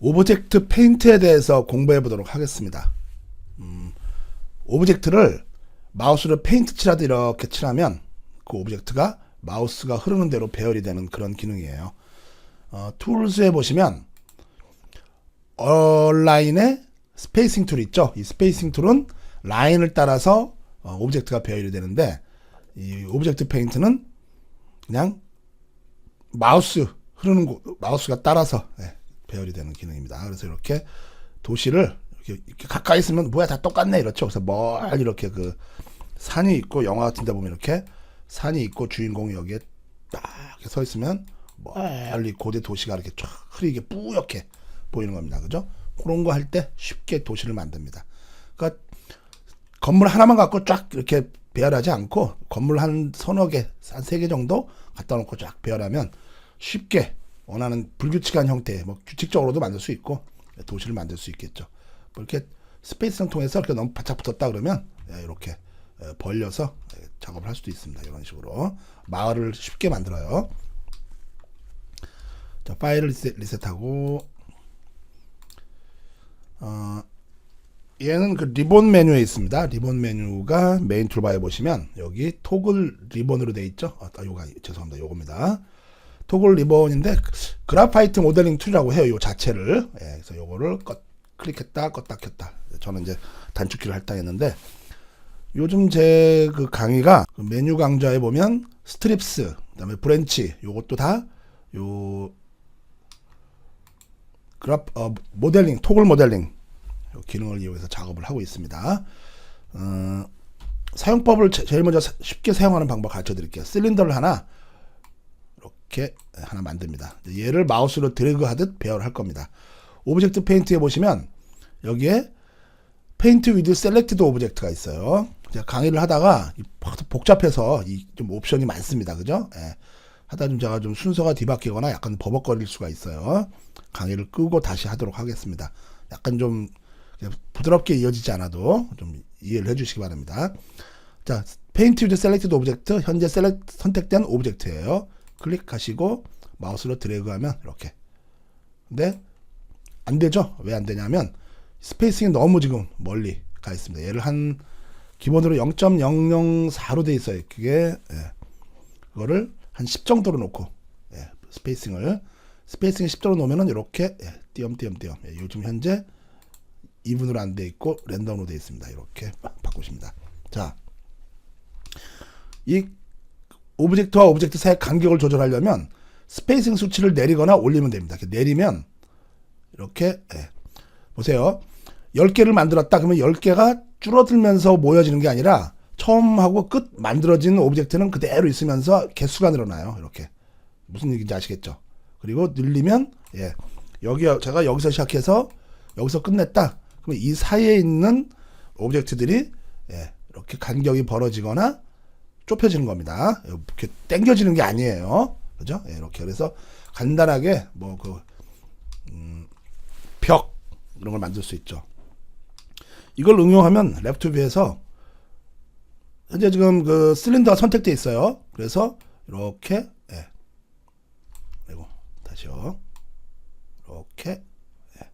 오브젝트 페인트에 대해서 공부해 보도록 하겠습니다. 음, 오브젝트를 마우스로 페인트 칠하듯 이렇게 칠하면 그 오브젝트가 마우스가 흐르는 대로 배열이 되는 그런 기능이에요. 어, 툴스에 보시면 얼라인에 스페이싱 툴 있죠. 이 스페이싱 툴은 라인을 따라서 어, 오브젝트가 배열이 되는데 이 오브젝트 페인트는 그냥 마우스 흐르는 곳, 마우스가 따라서 예, 배열이 되는 기능입니다. 그래서 이렇게 도시를 이렇게, 이렇게 가까이 있으면 뭐야 다 똑같네 이렇죠. 그래서 멀리 이렇게 그 산이 있고 영화 같은 데 보면 이렇게 산이 있고 주인공이 여기에 딱 이렇게 서 있으면 멀리 고대 도시가 이렇게 쫙 흐리게 뿌옇게 보이는 겁니다. 그죠? 그런 거 할 때 쉽게 도시를 만듭니다. 그러니까 건물 하나만 갖고 쫙 이렇게 배열하지 않고 건물 한 서너 개, 한 세 개 정도 갖다 놓고 쫙 배열하면 쉽게 원하는 불규칙한 형태, 뭐 규칙적으로도 만들 수 있고 도시를 만들 수 있겠죠. 뭐 이렇게 스페이스를 통해서 이렇게 너무 바짝 붙었다 그러면 예, 이렇게 예, 벌려서 예, 작업을 할 수도 있습니다. 이런 식으로 마을을 쉽게 만들어요. 자, 파일을 리셋, 리셋 하고 어, 얘는 그 리본 메뉴에 있습니다. 리본 메뉴가 메인 툴바에 보시면 여기 토글 리본으로 돼 있죠. 아, 아, 요가 죄송합니다. 요겁니다. 토글 리본인데 그래파이트 모델링 툴이라고 해요. 요 자체를. 예, 그래서 요거를 껐, 클릭했다 껐다 켰다. 저는 이제 단축키를 할당했는데 요즘 제 그 강의가 그 메뉴 강좌에 보면 스트립스, 그다음에 브랜치 요것도 다 요 그래프 어, 모델링 토글 모델링 요 기능을 이용해서 작업을 하고 있습니다. 어, 사용법을 제- 제일 먼저 사- 쉽게 사용하는 방법 가르쳐 드릴게요. 실린더를 하나 이렇게 하나 만듭니다. 얘를 마우스로 드래그 하듯 배열할 겁니다. 오브젝트 페인트에 보시면 여기에 페인트 위드 셀렉티드 오브젝트가 있어요. 제가 강의를 하다가 이 복잡해서 이좀 옵션이 많습니다. 그죠? 예. 하다 좀 제가 좀 순서가 뒤바뀌거나 약간 버벅거릴 수가 있어요. 강의를 끄고 다시 하도록 하겠습니다. 약간 좀 부드럽게 이어지지 않아도 좀 이해를 해주시기 바랍니다. 자, 페인트 위드 셀렉티드 오브젝트 현재 셀렉 선택된 오브젝트예요. 클릭하시고 마우스로 드래그하면 이렇게. 근데 안 되죠? 왜 안 되냐면 스페이싱이 너무 지금 멀리 가 있습니다. 얘를 한 기본으로 0.004로 돼 있어요. 그게 예. 그거를 한 10 정도로 놓고 예, 스페이싱을 스페이싱 10도로 놓으면은 이렇게 예, 띄엄띄엄띄엄 예, 요즘 현재 2분으로 안 돼 있고 랜덤으로 돼 있습니다. 이렇게 바- 바꾸십니다. 자, 이 오브젝트와 오브젝트 사이의 간격을 조절하려면 스페이싱 수치를 내리거나 올리면 됩니다. 내리면 이렇게 예, 보세요. 10개를 만들었다 그러면 10개가 줄어들면서 모여지는 게 아니라 처음하고 끝 만들어진 오브젝트는 그대로 있으면서 개수가 늘어나요. 이렇게. 무슨 얘기인지 아시겠죠? 그리고 늘리면 예. 여기 제가 여기서 시작해서 여기서 끝냈다. 그러면 이 사이에 있는 오브젝트들이 예. 이렇게 간격이 벌어지거나 좁혀지는 겁니다. 이렇게 당겨지는 게 아니에요. 그죠? 예, 이렇게 그래서 간단하게 뭐그 벽 이런 걸 만들 수 있죠. 이걸 응용하면 랩투비에서 현재 지금 그 실린더가 선택돼 있어요. 그래서 이렇게 예. 그리고 다시요. 이렇게 예.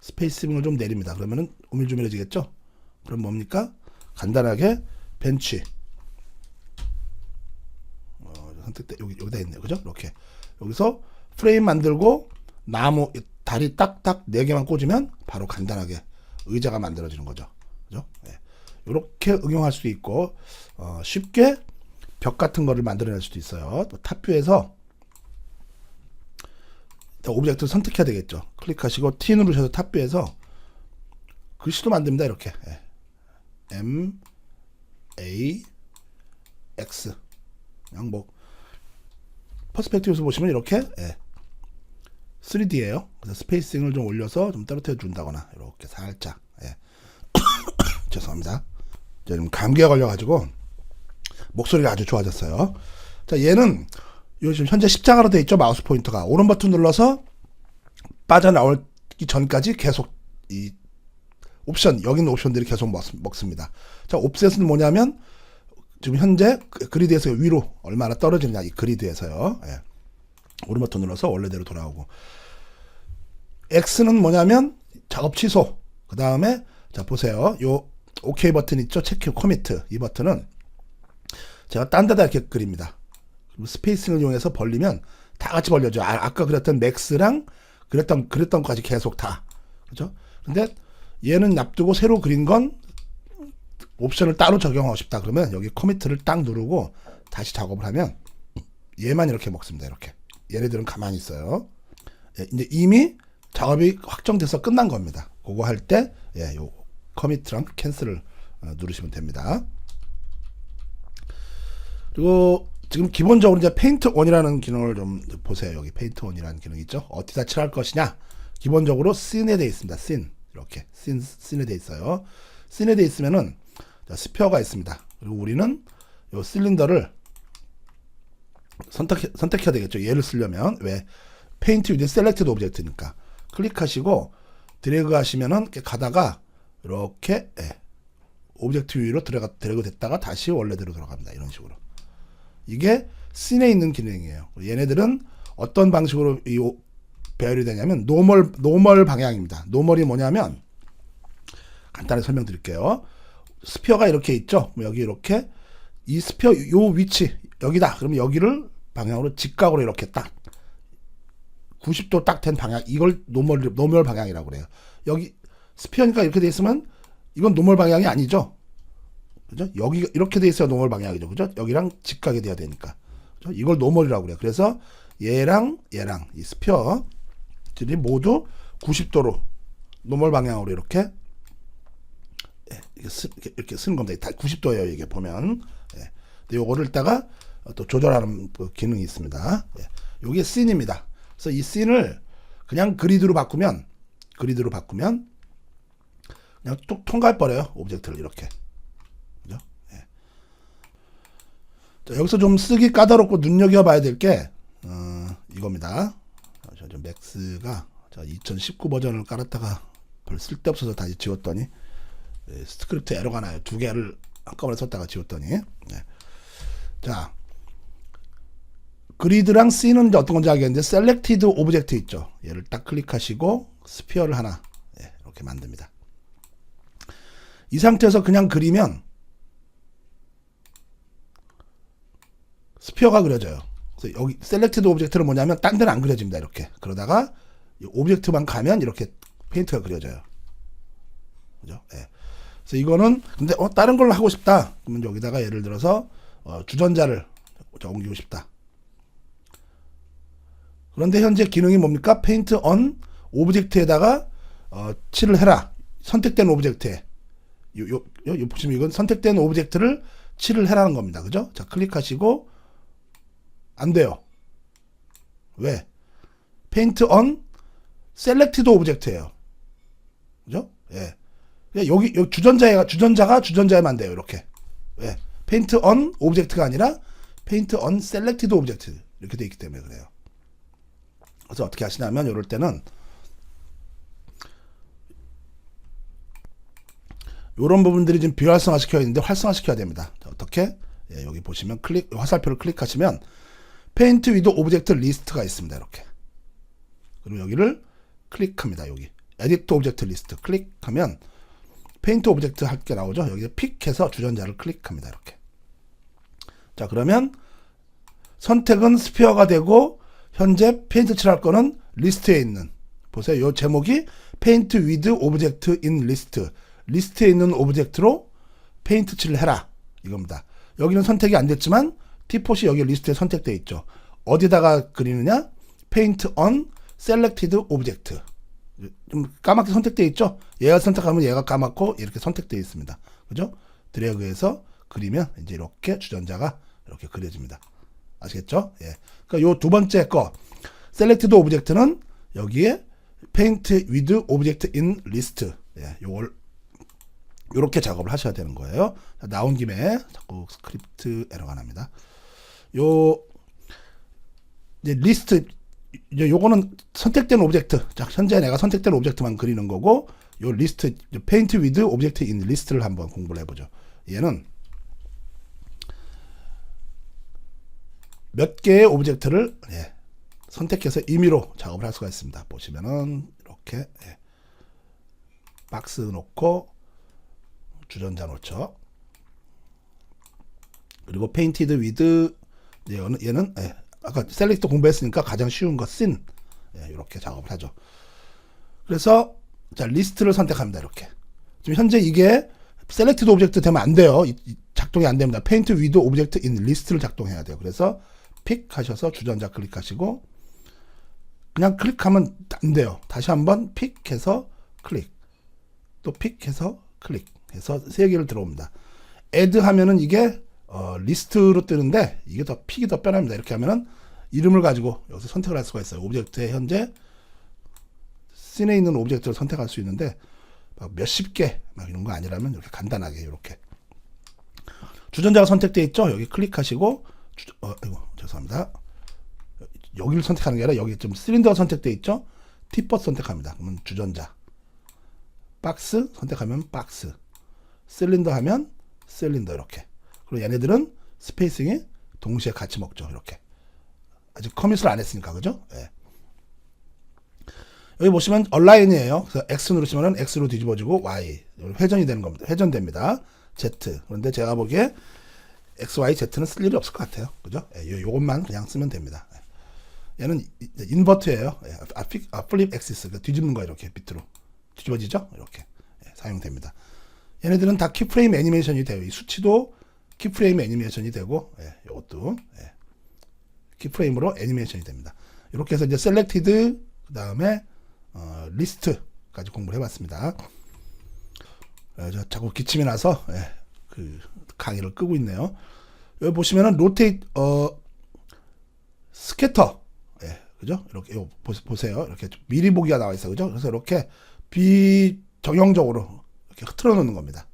스페이싱을 좀 내립니다. 그러면은 오밀조밀해지겠죠? 그럼 뭡니까? 간단하게 벤치 어, 선택돼 여기 여기다 있네요. 그죠? 이렇게 여기서 프레임 만들고 나무 다리 딱딱 네 개만 꽂으면 바로 간단하게 의자가 만들어지는 거죠. 그죠? 네. 이렇게 응용할 수도 있고 어, 쉽게 벽 같은 거를 만들어낼 수도 있어요. 또 탑뷰에서 오브젝트를 선택해야 되겠죠. 클릭하시고 T 누르셔서 탑뷰에서 글씨도 만듭니다. 이렇게 예. M A X 그냥 뭐 퍼스펙티브에서 보시면 이렇게 예. 3D예요. 그래서 스페이싱을 좀 올려서 좀 떨어뜨려 준다거나 이렇게 살짝. 예. 죄송합니다. 저 지금 감기가 걸려가지고 목소리가 아주 좋아졌어요. 자, 얘는 요즘 현재 십자가로 돼 있죠 마우스 포인터가 오른 버튼 눌러서 빠져나오기 전까지 계속 이 옵션 여기 있는 옵션들이 계속 먹, 먹습니다. 자, 옵셋은 뭐냐면 지금 현재 그 그리드에서 위로 얼마나 떨어지느냐 이 그리드에서요. 예. 버튼 눌러서 원래대로 돌아오고 X는 뭐냐면 작업 취소. 그 다음에 자 보세요. 요 OK 버튼 있죠? 체크 코미트 이 버튼은 제가 딴 데다 이렇게 그립니다. 스페이싱을 이용해서 벌리면 다 같이 벌려져. 아, 아까 그렸던 맥스랑 그랬던 것까지 계속 다 그죠? 근데 얘는 납두고 새로 그린 건 옵션을 따로 적용하고 싶다 그러면 여기 커미트를 딱 누르고 다시 작업을 하면 얘만 이렇게 먹습니다. 이렇게 얘네들은 가만히 있어요. 예, 이제 이미 작업이 확정돼서 끝난 겁니다. 그거 할 때 예, 요 커미트랑 캔슬을 어, 누르시면 됩니다. 그리고 지금 기본적으로 이제 페인트 온이라는 기능을 좀 보세요. 여기 페인트 온이라는 기능 있죠. 어디다 칠할 것이냐? 기본적으로 씬에 돼 있습니다. 씬 이렇게 씬 씬에 돼 있어요. 씬에 돼 있으면은 자, 스피어가 있습니다. 그리고 우리는 요 실린더를 선택 선택해야 되겠죠. 얘를 쓰려면 왜 페인트 위드 셀렉티드 오브젝트니까 클릭하시고 드래그 하시면은 가다가 이렇게 예, 오브젝트 위로 들어가 드래그 됐다가 다시 원래대로 들어갑니다. 이런 식으로. 이게 씬에 있는 기능이에요. 얘네들은 어떤 방식으로 이 오- 배열이 되냐면 노멀 노멀 방향입니다. 노멀이 뭐냐면 간단히 설명드릴게요. 스피어가 이렇게 있죠. 뭐 여기 이렇게 이 스피어 요 위치 여기다. 그러면 여기를 방향으로 직각으로 이렇게 딱 90도 딱 된 방향 이걸 노멀 노멀 방향이라고 그래요. 여기 스피어니까 이렇게 돼 있으면 이건 노멀 방향이 아니죠. 그죠? 여기 이렇게 돼 있어야 노멀 방향이죠. 그죠? 여기랑 직각이 돼야 되니까. 그죠? 이걸 노멀이라고 그래요. 그래서 얘랑 얘랑 이 스피어들이 모두 90도로 노멀 방향으로 이렇게 예, 이렇게, 쓰는 겁니다. 다 90도예요. 이게 보면. 예. 근데 요거를 있다가 또 조절하는 그 기능이 있습니다. 예. 요게 씬입니다. 그래서 이 씬을 그냥 그리드로 바꾸면 그리드로 바꾸면 그냥 뚝 통과해 버려요. 오브젝트를 이렇게. 그죠? 예. 자, 여기서 좀 쓰기 까다롭고 눈여겨 봐야 될게 어, 이겁니다. 어, 저, 저 맥스가 자, 2019 버전을 깔았다가 별 쓸데없어서 다시 지웠더니 예, 스크립트 에러가 나요. 두 개를 한꺼번에 썼다가 지웠더니. 네. 자, 그리드랑 이제 어떤 건지 알겠는데 셀렉티드 오브젝트 있죠. 얘를 딱 클릭하시고 스피어를 하나 예, 이렇게 만듭니다. 이 상태에서 그냥 그리면 스피어가 그려져요. 그래서 여기 셀렉티드 오브젝트는 뭐냐면 딴 데는 안 그려집니다. 이렇게. 그러다가 이 오브젝트만 가면 이렇게 페인트가 그려져요. 그죠? 예. 그래서 이거는 근데 어 다른 걸 하고 싶다. 그러면 여기다가 예를 들어서 어, 주전자를 옮기고 싶다. 그런데 현재 기능이 뭡니까? 페인트 언 오브젝트에다가 어, 칠을 해라. 선택된 오브젝트에. 요, 요, 요, 요 보시면 이건 선택된 오브젝트를 칠을 해라는 겁니다. 그죠? 자, 클릭하시고 안 돼요. 왜? 페인트 언 셀렉티드 오브젝트예요. 그죠? 예. 그냥 여기, 여기 주전자가 주전자가 주전자에만 돼요. 이렇게. 왜? 페인트 언 오브젝트가 아니라 페인트 언 셀렉티드 오브젝트 이렇게 돼 있기 때문에 그래요. 그래서 어떻게 하시냐면 이럴 때는 이런 부분들이 지금 비활성화 시켜야 되는데 활성화 시켜야 됩니다. 자, 어떻게? 예, 여기 보시면 클릭 화살표를 클릭하시면 페인트 위드 오브젝트 리스트가 있습니다. 이렇게. 그리고 여기를 클릭합니다. 여기 에디트 오브젝트 리스트 클릭하면 페인트 오브젝트 할 게 나오죠. 여기서 픽해서 주전자를 클릭합니다. 이렇게. 자, 그러면 선택은 스피어가 되고 현재 페인트 칠할 거는 리스트에 있는 보세요. 요 제목이 페인트 위드 오브젝트 인 리스트. 리스트에 있는 오브젝트로 페인트 칠을 해라. 이겁니다. 여기는 선택이 안 됐지만 디폿이 여기 리스트에 선택되어 있죠. 어디다가 그리느냐? 페인트 on selected object. 좀 까맣게 선택되어 있죠? 얘가 선택하면 얘가 까맣고 이렇게 선택되어 있습니다. 그죠? 드래그해서 그리면 이제 이렇게 주전자가 이렇게 그려집니다. 아시겠죠? 예. 그러니까 요 두 번째 거 셀렉티드 오브젝트는 여기에 페인트 위드 오브젝트 인 리스트. 예. 요걸 요렇게 작업을 하셔야 되는 거예요. 자, 나온 김에 자꾸 스크립트 에러가 납니다. 요 이제 리스트 이제 요거는 선택된 오브젝트. 자, 현재 내가 선택된 오브젝트만 그리는 거고 요 리스트 페인트 위드 오브젝트 인 리스트를 한번 공부를 해 보죠. 얘는 몇 개의 오브젝트를 예, 선택해서 임의로 작업을 할 수가 있습니다. 보시면은 이렇게 예. 박스 놓고 주전자 놓죠. 그리고 페인티드 위드 얘는, 얘는 예, 아까 셀렉트 공부했으니까 가장 쉬운 거 씬 예, 이렇게 작업을 하죠. 그래서 자 리스트를 선택합니다. 이렇게 지금 현재 이게 셀렉티드 오브젝트 되면 안 돼요. 이- 이 작동이 안 됩니다. 페인트 위드 오브젝트 인 리스트를 작동해야 돼요. 그래서 픽 하셔서 주전자 클릭하시고 그냥 클릭하면 안 돼요. 다시 한번 픽해서 클릭 또 픽해서 클릭해서 세 개를 들어옵니다. 애드 하면은 이게 어, 리스트로 뜨는데 이게 더 픽이 더 편합니다. 이렇게 하면은 이름을 가지고 여기서 선택을 할 수가 있어요. 오브젝트에 현재 씬에 있는 오브젝트를 선택할 수 있는데 막 몇십 개 막 이런 거 아니라면 이렇게 간단하게 이렇게 주전자가 선택되어 있죠. 여기 클릭하시고 주, 어, 이고 죄송합니다. 여기를 선택하는 게 아니라 여기 좀 실린더가 선택되어 있죠. 티pot 선택합니다. 그러면 주전자 박스 선택하면 박스 실린더 하면 실린더 이렇게 그리고 얘네들은 스페이싱이 동시에 같이 먹죠 이렇게 아직 커밋을 안 했으니까 그죠? 예. 여기 보시면 얼라인이에요. 그래서 X 누르시면은 X로 뒤집어지고 Y 회전이 되는 겁니다. 회전됩니다. Z 그런데 제가 보기에 X, Y, Z는 쓸 일이 없을 것 같아요. 그죠? 예, 요, 요것만 그냥 쓰면 됩니다. 예. 얘는 인버트예요. 예, 아, 픽, 아, 엑시스 그 뒤집는 거 이렇게 밑으로 뒤집어지죠? 이렇게 예, 사용됩니다. 얘네들은 다 키프레임 애니메이션이 돼요. 이 수치도 키프레임 애니메이션이 되고 예, 요것도 예, 키프레임으로 애니메이션이 됩니다. 이렇게 해서 이제 셀렉티드 그 다음에 어, 리스트까지 공부를 해봤습니다. 어, 저 자꾸 기침이 나서 예, 그 강의를 끄고 있네요. 여기 보시면은 로테이트 어 스캐터 예, 그죠? 이렇게 요 보- 보세요. 이렇게 미리 보기가 나와 있어, 그죠? 그래서 이렇게 비정형적으로 이렇게 흐트러 놓는 겁니다.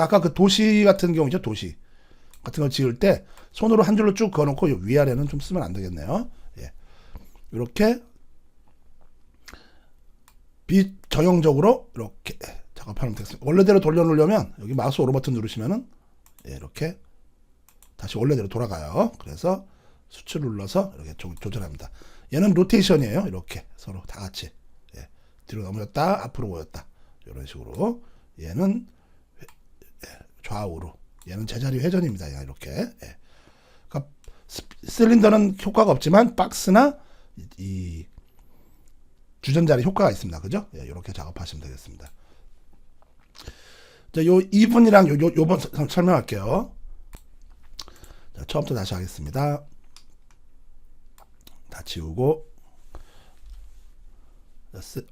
그러니까 아까 그 도시 같은 경우죠, 도시 같은 거 지을 때 손으로 한 줄로 쭉 그어놓고 요 위아래는 좀 쓰면 안 되겠네요. 예, 이렇게 비정형적으로 이렇게 작업하는 텍스트. 원래대로 돌려놓으려면 여기 마우스 오른 버튼 누르시면은 예, 이렇게 다시 원래대로 돌아가요. 그래서 수치를 눌러서 이렇게 조, 조절합니다. 얘는 로테이션이에요. 이렇게 서로 다 같이 예, 뒤로 넘어졌다, 앞으로 모였다 이런 식으로 얘는 좌우로 얘는 제자리 회전입니다. 이렇게 예. 그러니까 스- 실린더는 효과가 없지만 박스나 이, 이 주전자리 효과가 있습니다. 그죠? 예, 이렇게 작업하시면 되겠습니다. 자, 요 2분이랑 요, 요, 요번 서- 설명할게요. 자, 처음부터 다시 하겠습니다. 다 지우고,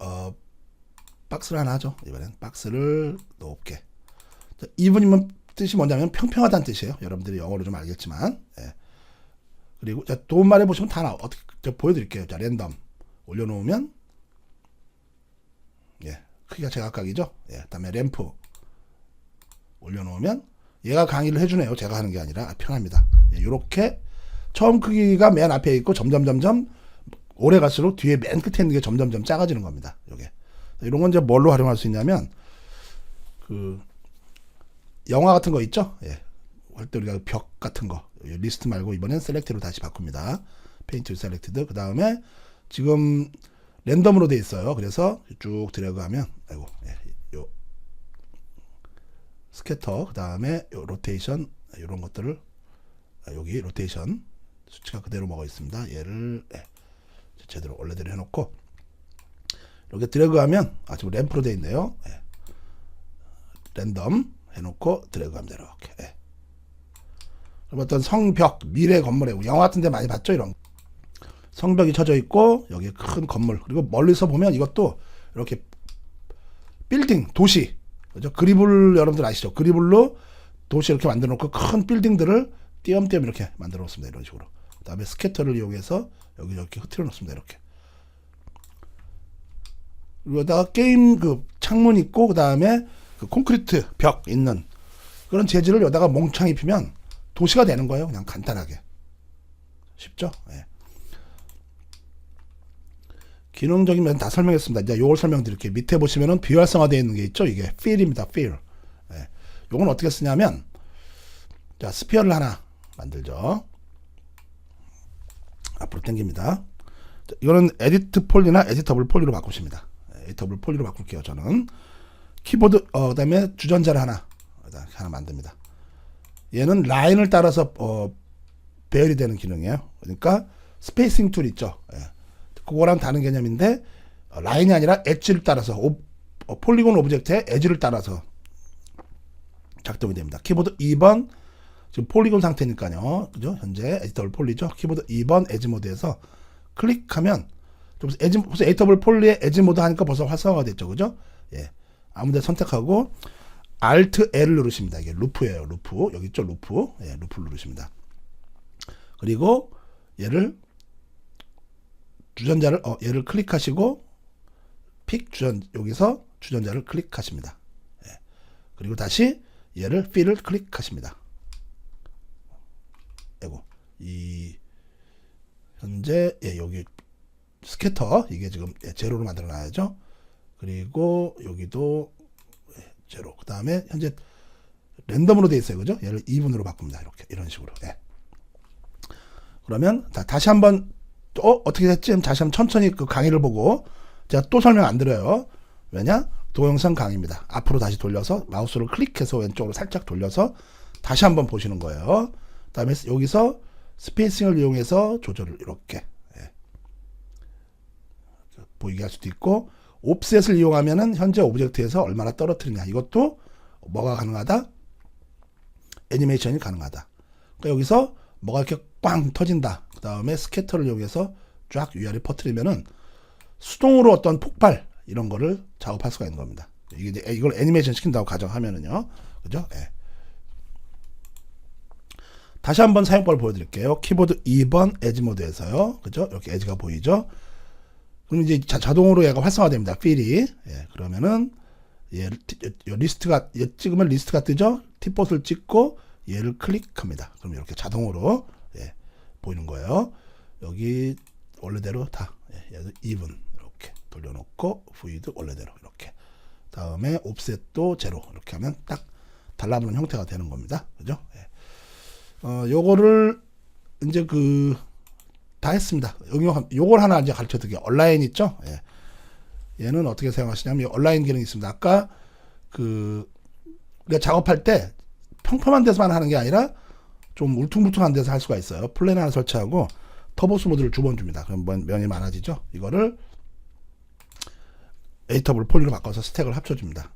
어, 박스를 하나 하죠. 이번엔 박스를 높게. 자, 2분이면 뜻이 뭐냐면 평평하다는 뜻이에요. 여러분들이 영어로 좀 알겠지만. 예. 그리고 자, 도움말에 보시면 다 나와. 어떻게, 저 보여드릴게요. 자, 랜덤. 올려놓으면 예, 크기가 제각각이죠. 예, 그다음에 램프 올려놓으면 얘가 강의를 해주네요. 제가 하는 게 아니라 아, 편합니다. 예, 이렇게 처음 크기가 맨 앞에 있고 점점 점점 오래 갈수록 뒤에 맨 끝에 있는 게 점점점 작아지는 겁니다. 요게 이런 건 이제 뭘로 활용할 수 있냐면 그 영화 같은 거 있죠. 예, 할때 우리가 벽 같은 거 예, 리스트 말고 이번엔 셀렉트로 다시 바꿉니다. 페인트 셀렉트드 그 다음에 지금 랜덤으로 돼 있어요. 그래서 쭉 드래그하면 아이고 예, 요 스캐터 그 다음에 요 로테이션 이런 것들을 아, 여기 로테이션 수치가 그대로 먹어 있습니다. 얘를 예, 제대로 원래대로 해놓고 이렇게 드래그하면 아 지금 램프로 돼 있네요. 예. 랜덤 해놓고 드래그 하면 이렇게. 예. 그럼 어떤 성벽 미래 건물에 영화 같은 데 많이 봤죠 이런 거. 성벽이 쳐져 있고 여기 큰 건물 그리고 멀리서 보면 이것도 이렇게 빌딩 도시 그죠 그리블 여러분들 아시죠 그리블로 도시 이렇게 만들어 놓고 큰 빌딩들을 띄엄띄엄 이렇게 만들어 놓습니다 이런 식으로 그 다음에 스캐터를 이용해서 여기 이렇게 흐트려 놓습니다 이렇게 그리고 여기다가 게임 그 창문 있고 그 다음에 그 콘크리트 벽 있는 그런 재질을 여기다가 몽창 입히면 도시가 되는 거예요 그냥 간단하게 쉽죠 예. 기능적인 면 다 설명했습니다. 이제 요걸 설명드릴게요. 밑에 보시면은 비활성화되어 있는 게 있죠. 이게 feel입니다. feel. 예. 요건 어떻게 쓰냐면 자, 스피어를 하나 만들죠. 앞으로 당깁니다. 자, 이거는 에디트 폴리나 에디터블 폴리로 바꾸십니다. 예. 에이터블 폴리로 바꿀게요. 저는 키보드 어 그다음에 주전자를 하나 하나 만듭니다. 얘는 라인을 따라서 어 배열이 되는 기능이에요. 그러니까 스페이싱 툴 있죠. 예. 그거랑 다른 개념인데 어, 라인이 아니라 엣지를 따라서 오, 어, 폴리곤 오브젝트의 엣지를 따라서 작동이 됩니다. 키보드 2번 지금 폴리곤 상태니까요. 그죠? 현재 에디터블 폴리죠. 키보드 2번 에지 모드에서 클릭하면 좀 벌써 에디터블 폴리의 에지 모드 하니까 벌써 활성화가 됐죠. 그죠? 예. 아무데 선택하고 Alt L을 누르십니다. 이게 루프예요. 루프. 여기 있죠. 루프. 예, 루프를 누르십니다. 그리고 얘를 주전자를 어, 얘를 클릭하시고 픽 주전 여기서 주전자를 클릭하십니다. 예. 그리고 다시 얘를 필을 클릭하십니다. 이고 이 현재 예, 여기 스캐터 이게 지금 예, 제로로 만들어 놔야죠. 그리고 여기도 예, 제로. 그 다음에 현재 랜덤으로 돼 있어요, 그죠? 얘를 2분으로 바꿉니다. 이렇게 이런 식으로. 예. 그러면 다, 다시 한번 어 어떻게 됐지? 다시 한번 천천히 그 강의를 보고 제가 또 설명 안 드려요. 왜냐? 동영상 강의입니다. 앞으로 다시 돌려서 마우스를 클릭해서 왼쪽으로 살짝 돌려서 다시 한번 보시는 거예요. 그 다음에 여기서 스페이싱을 이용해서 조절을 이렇게 예. 보이게 할 수도 있고 옵셋을 이용하면은 현재 오브젝트에서 얼마나 떨어뜨리냐 이것도 뭐가 가능하다? 애니메이션이 가능하다. 그러니까 여기서 뭐가 이렇게 꽝 터진다. 그 다음에 스캐터를 이용해서 쫙 위아래 퍼뜨리면은 수동으로 어떤 폭발 이런 거를 작업할 수가 있는 겁니다. 이게 이걸 애니메이션 시킨다고 가정하면은요. 그죠? 예. 다시 한번 사용법을 보여드릴게요. 키보드 2번 에지 모드에서요. 그죠? 이렇게 에지가 보이죠? 그럼 이제 자, 자동으로 얘가 활성화됩니다. 필이. 예, 그러면은 얘 리스트가 얘 찍으면 리스트가 뜨죠? 티봇을 찍고 얘를 클릭합니다. 그럼 이렇게 자동으로 예, 보이는 거예요. 여기 원래대로 다 예, 얘도 even 이렇게 돌려놓고 void 원래대로 이렇게 다음에 옵셋도 제로 이렇게 하면 딱 달라붙는 형태가 되는 겁니다. 그죠? 예. 어, 요거를 이제 그 다 했습니다. 여기 요걸 하나 이제 가르쳐 드릴게요. 온라인 있죠? 예. 얘는 어떻게 사용하시냐면 이 온라인 기능이 있습니다. 아까 그 우리가 작업할 때 평평한 데서만 하는 게 아니라 좀 울퉁불퉁한 데서 할 수가 있어요. 플랜 하나 설치하고 터보스 모드를 두 번 줍니다. 그럼 면- 면이 많아지죠. 이거를 에이터블 폴리로 바꿔서 스택을 합쳐줍니다.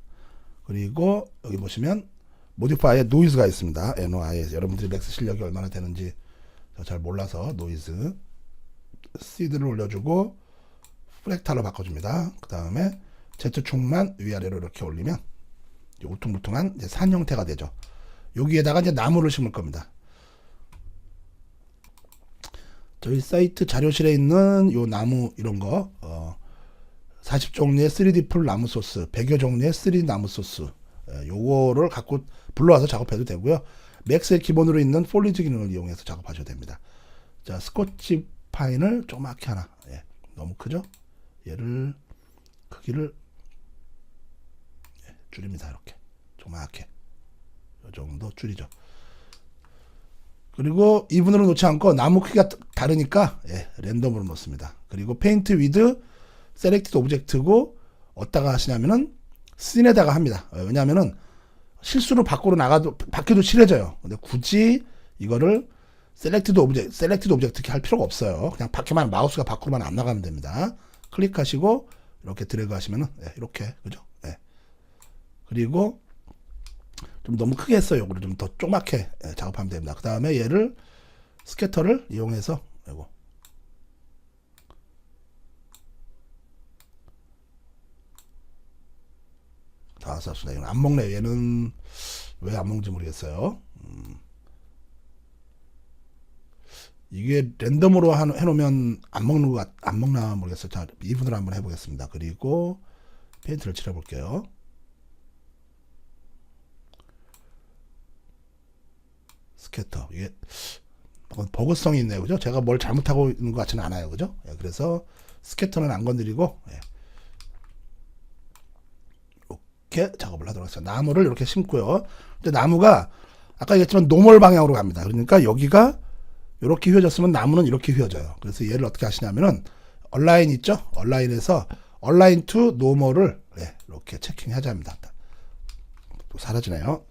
그리고 여기 보시면 모디파이에 노이즈가 있습니다. NOI에 여러분들이 렉스 실력이 얼마나 되는지 저잘 몰라서 노이즈 시드를 올려주고 프렉탈로 바꿔줍니다. 그 다음에 Z축만 위아래로 이렇게 올리면 울퉁불퉁한 산 형태가 되죠. 여기에다가 이제 나무를 심을 겁니다. 저희 사이트 자료실에 있는 요 나무 이런 거 어, 40종류의 3D 풀 나무 소스, 100여 종류의 3D 나무 소스 예, 요거를 갖고 불러와서 작업해도 되고요. 맥스의 기본으로 있는 폴리즈 기능을 이용해서 작업하셔도 됩니다. 자, 스코치 파인을 조그맣게 하나. 예, 너무 크죠? 얘를 크기를 예, 줄입니다. 이렇게 조그맣게 이 정도 줄이죠. 그리고 이분으로 놓지 않고 나무 크기가 다- 다르니까 예, 랜덤으로 놓습니다. 그리고 페인트 위드 셀렉티드 오브젝트고 어디다가 하시냐면은 씬에다가 합니다. 어, 왜냐하면은 실수로 밖으로 나가도 밖에도 칠해져요. 근데 굳이 이거를 셀렉티드 오브젝트 셀렉티드 오브젝트 이렇게 할 필요가 없어요. 그냥 밖에만 마우스가 밖으로만 안 나가면 됩니다. 클릭하시고 이렇게 드래그 하시면은 예, 이렇게 그죠? 예. 그리고 좀 너무 크게 했어요. 이거를 좀 더 조그맣게 예, 작업하면 됩니다. 그 다음에 얘를 스캐터를 이용해서 이거 다 썼습니다. 이건 안 먹네. 얘는 왜 안 먹는지 모르겠어요. 음. 이게 랜덤으로 한- 해놓으면 안 먹는 거, 같- 안 먹나 모르겠어요. 자, 이분으로 한번 해보겠습니다. 그리고 페인트를 칠해볼게요. 스캐터. 이게 버그성이 있네요. 그죠? 제가 뭘 잘못하고 있는 것 같지는 않아요. 그죠? 예, 그래서 스캐터는 안 건드리고, 예. 이렇게 작업을 하도록 하겠습니다. 나무를 이렇게 심고요. 근데 나무가 아까 얘기했지만 노멀 방향으로 갑니다. 그러니까 여기가 이렇게 휘어졌으면 나무는 이렇게 휘어져요. 그래서 얘를 어떻게 하시냐면은 온라인 있죠? 온라인에서 얼라인 투 노멀을 네, 이렇게 체킹해야 합니다. 또 사라지네요.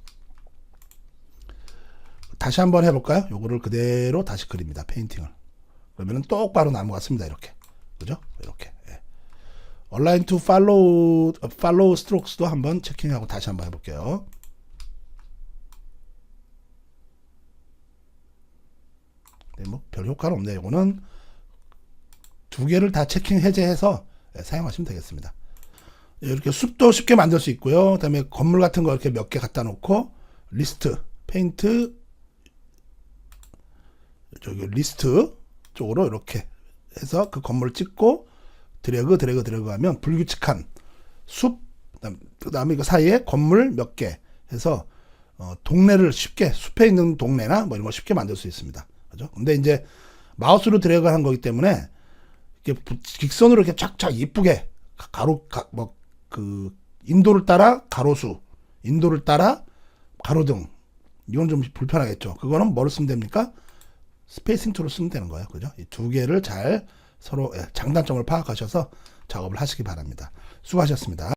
다시 한번 해볼까요? 요거를 그대로 다시 그립니다. 페인팅을. 그러면은 똑바로 나무 같습니다. 이렇게. 그죠? 이렇게. 예. 얼라인 투 팔로우, 팔로우 스트록스도 한번 체킹하고 다시 한번 해볼게요. 뭐 별 효과는 없네요. 이거는 두 개를 다 체킹 해제해서 예, 사용하시면 되겠습니다. 예, 이렇게 숲도 쉽게 만들 수 있고요. 그다음에 건물 같은 거 이렇게 몇 개 갖다 놓고 리스트, 페인트 저기 리스트 쪽으로 이렇게 해서 그 건물을 찍고 드래그 드래그 드래그 하면 불규칙한 숲 그다음- 그다음에 그 사이에 건물 몇 개 해서 어, 동네를 쉽게 숲에 있는 동네나 뭐 이런 걸 쉽게 만들 수 있습니다. 그죠? 근데 이제 마우스로 드래그 한 거기 때문에 이렇게 부- 직선으로 이렇게 쫙쫙 이쁘게 가- 가로 뭐 그 인도를 따라 가로수, 인도를 따라 가로등 이건 좀 불편하겠죠. 그거는 뭘 쓰면 됩니까? 스페이싱 툴을 쓰면 되는 거예요. 그죠? 이 두 개를 잘 서로 예, 장단점을 파악하셔서 작업을 하시기 바랍니다. 수고하셨습니다.